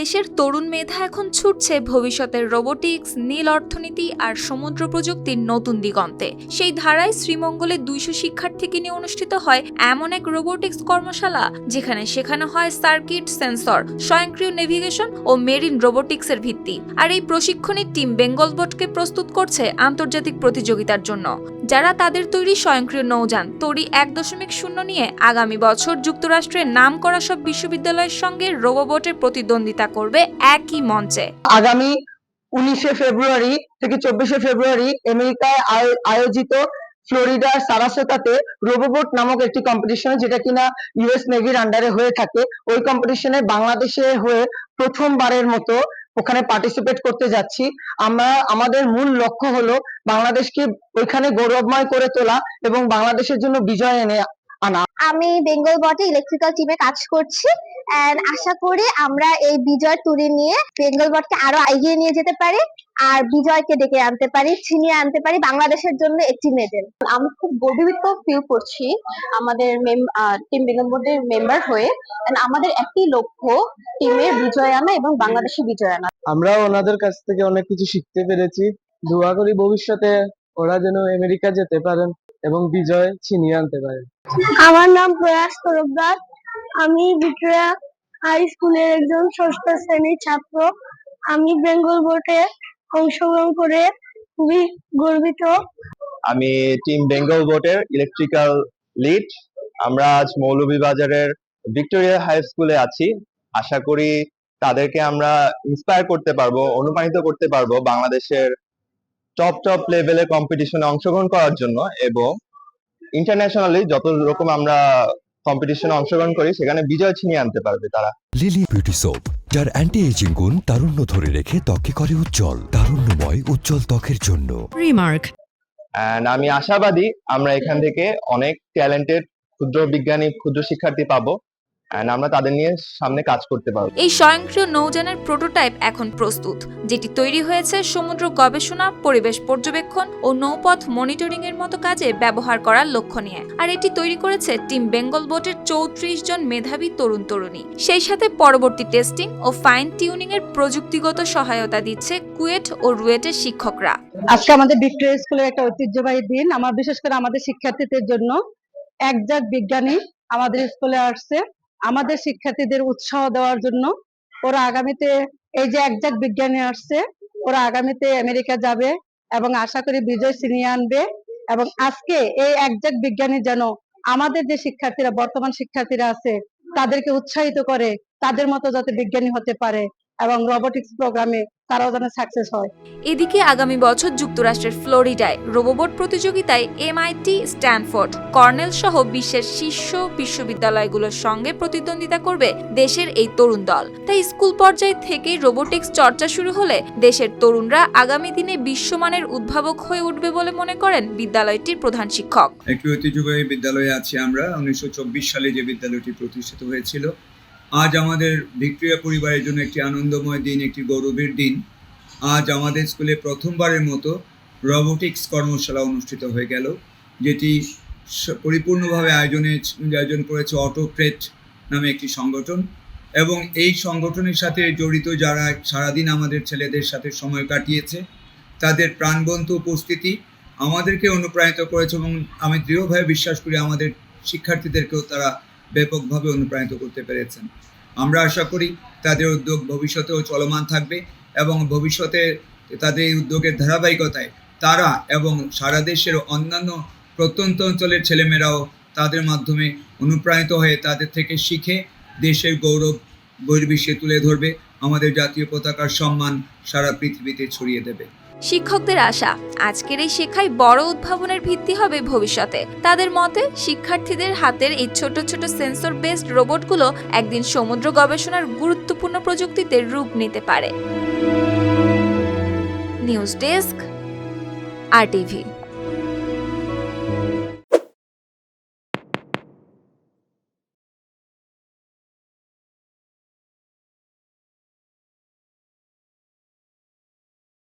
দেশের তরুণ মেধা এখন ছুটছে ভবিষ্যতের রোবোটিক্স, নীল অর্থনীতি আর সমুদ্র প্রযুক্তির নতুন দিগন্তে। সেই ধারায় শ্রীমঙ্গলে দুইশো শিক্ষার্থীকে নিয়ে অনুষ্ঠিত হয় এমন এক রোবোটিক্স কর্মশালা, যেখানে শেখানো হয় সার্কিট, সেন্সর, স্বয়ংক্রিয় নেভিগেশন ও মেরিন রোবোটিক্সের ভিত্তি। আর এই প্রশিক্ষণের টিম বেঙ্গল বোটকে প্রস্তুত করছে আন্তর্জাতিক প্রতিযোগিতার জন্য। যারা তাদের তৈরি স্বয়ংক্রিয় নৌযান তৈরি এক দশমিক শূন্য নিয়ে আগামী বছর যুক্তরাষ্ট্রের নাম করা সব বিশ্ববিদ্যালয়ের সঙ্গে রোবোবোটের প্রতিদ্বন্দ্বিতা করবে একই মঞ্চে। আগামী উনিশে ফেব্রুয়ারি থেকে চব্বিশে ফেব্রুয়ারি আমেরিকায় আয়- আয়োজিত ফ্লোরিডার সারাসোতাতে রোবোবোট নামক একটি কম্পিটিশন যেটা কিনা ইউএস নেভির আন্ডারে হয়ে থাকে। ওই কম্পিটিশনে বাংলাদেশে হয়ে প্রথমবারের মতো ওখানে পার্টিসিপেট করতে যাচ্ছি। আমরা আমাদের মূল লক্ষ্য হলো বাংলাদেশকে ওইখানে গৌরবময় করে তোলা এবং বাংলাদেশের জন্য বিজয় এনে আনা। আমি বেঙ্গল বটে ইলেকট্রিক্যাল টিমে কাজ করছি এন্ড আশা করি আমরা এই বিজয় তুলে নিয়ে বেঙ্গল বটকে আরও এগিয়ে নিয়ে যেতে পারি আর বিজয়কে ডেকে আনতে পারি ছিনিয়ে আনতে পারি বাংলাদেশের জন্য একটি মেডেল আমি খুব গর্বিত ফিল করছি আমাদের টিম বেঙ্গল বোর্ডের মেম্বার হয়ে আমাদের একটি লক্ষ্য টিমের বিজয় আনা এবং বাংলাদেশে বিজয় আনা। আমরা ওনাদের কাছ থেকে অনেক কিছু শিখতে পেরেছি। দোয়া করি ভবিষ্যতে ওরা যেন আমেরিকা যেতে পারেন এবং বিজয় ছিনিয়ে আনতে পারেন। আমার নাম প্রয়াস তরফদার। আমি ভিক্টোরিয়া হাই স্কুলের একজন ষষ্ঠ শ্রেণির ছাত্র। আমি বেঙ্গল বোর্ডে অংশগ্রহণ করে খুবই গর্বিত। আমি টিম বেঙ্গল বোটের ইলেকট্রিক্যাল লিড আমরা আজ মৌলভীবাজারের ভিক্টোরিয়া হাই স্কুলে আছি। আশা করি তাদেরকে আমরা ইন্সপায়ার করতে পারব অনুপ্রাণিত করতে পারব বাংলাদেশের টপ টপ লেভেলের কম্পিটিশনে অংশগ্রহণ করার জন্য এবং ইন্টারন্যাশনালি যত রকম আমরা কম্পিটিশনে অংশগ্রহণ করি সেখানে বিজয় ছিনিয়ে আনতে পারবে তারা। লিলি বিউটি সোপ যার অ্যান্টি এজিং গুণ তারুণ্য ধরে রেখে ত্বকে করে উজ্জ্বল তারুণ্যময় উজ্জ্বল ত্বকের জন্য। Remark. অ্যান্ড আমি আশাবাদী আমরা এখান থেকে অনেক ট্যালেন্টেড ক্ষুদ্র বিজ্ঞানী ক্ষুদ্র শিক্ষার্থী পাবো। অ্যান্ড আমরা তাদের নিয়ে সামনে কাজ করতে পারব। এই স্বয়ংক্রিয় নৌযানের প্রোটোটাইপ এখন প্রস্তুত যেটি তৈরি হয়েছে সমুদ্র গবেষণা পরিবেশ পর্যবেক্ষণ ও নৌপথ মনিটরিং এর মতো কাজে ব্যবহার করার লক্ষ্য নিয়ে। আর এটি তৈরি করেছে টিম বেঙ্গল বোটের চৌত্রিশ জন মেধাবী তরুণ তরুণী। সেই সাথে পরবর্তী টেস্টিং ও ফাইন টিউনিং এর প্রযুক্তিগত সহায়তা দিচ্ছে কুয়েট ও রুয়েটের শিক্ষকরা। আজকে আমাদের ভিক্টোরিয়া স্কুলের একটা ঐতিহ্যবাহী দিন। আমার বিশেষ করে আমাদের শিক্ষার্থীদের জন্য একজাক বিজ্ঞানী আমাদের স্কুলে আসছে। আমাদের শিক্ষার্থীদের উৎসাহ দেওয়ার জন্য ওরা আগামীতে এই যে একজাক বিজ্ঞানী আসছে, ওরা আগামীতে আমেরিকা যাবে এবং আশা করি বিজয় ছিনিয়ে আনবে এবং আজকে এই একজাক বিজ্ঞানী যেন আমাদের যে শিক্ষার্থীরা, বর্তমান শিক্ষার্থীরা আছে, তাদেরকে উৎসাহিত করে, তাদের মতো যাতে বিজ্ঞানী হতে পারে। এবং রোবোটিক্স প্রোগ্রামে তারাও যেন সাকসেস হয়। এদিকে আগামী বছর যুক্তরাষ্ট্রের ফ্লোরিডায় রোবোবোট প্রতিযোগিতায় এমআইটি স্ট্যানফোর্ড কর্নেল সহ বিশ্বের শীর্ষ বিশ্ববিদ্যালয়গুলোর সঙ্গে প্রতিদ্বন্দ্বিতা করবে দেশের এই তরুণ দল। তাই স্কুল পর্যায় থেকেই রোবোটিক্স চর্চা শুরু হলে দেশের তরুণরা আগামী দিনে বিশ্বমানের উদ্ভাবক হয়ে উঠবে বলে মনে করেন বিদ্যালয়টির প্রধান শিক্ষক। একটি ঐতিহ্যবাহী বিদ্যালয়ে আছি আমরা। উনিশশো চব্বিশ সালে যে বিদ্যালয়টি প্রতিষ্ঠিত হয়েছিল আজ আমাদের ভিক্টোরিয়া পরিবারের জন্য একটি আনন্দময় দিন, একটি গৌরবের দিন। আজ আমাদের স্কুলে প্রথমবারের মতো রোবোটিক্স কর্মশালা অনুষ্ঠিত হয়ে গেল, যেটি পরিপূর্ণভাবে আয়োজনে, আয়োজন করেছে অটোপ্রেট নামে একটি সংগঠন। এবং এই সংগঠনের সাথে জড়িত যারা সারাদিন আমাদের ছেলেদের সাথে সময় কাটিয়েছে, তাদের প্রাণবন্ত উপস্থিতি আমাদেরকে অনুপ্রাণিত করেছে এবং আমি দৃঢ়ভাবে বিশ্বাস করি আমাদের শিক্ষার্থীদেরকেও তারা ব্যাপকভাবে অনুপ্রাণিত করতে পেরেছেন। আমরা আশা করি তাদের উদ্যোগ ভবিষ্যতেও চলমান থাকবে এবং ভবিষ্যতে তাদের এই উদ্যোগের ধারাবাহিকতায় তারা এবং সারা দেশের অন্যান্য প্রত্যন্ত অঞ্চলের ছেলেমেয়েরাও তাদের মাধ্যমে অনুপ্রাণিত হয়ে তাদের থেকে শিখে দেশের গৌরব বহির্বিশ্বে তুলে ধরবে। আমাদের জাতীয় পতাকার সম্মান সারা পৃথিবীতে ছড়িয়ে দেবে। শিক্ষকদের আশা, আজকের এই শেখায় বড় উদ্ভাবনের ভিত্তি হবে ভবিষ্যতে। তাদের মতে, শিক্ষার্থীদের হাতের এই ছোট ছোট সেন্সর বেসড রোবটগুলো একদিন সমুদ্র গবেষণার গুরুত্বপূর্ণ প্রযুক্তিতে রূপ নিতে পারে। নিউজ ডেস্ক আর টিভি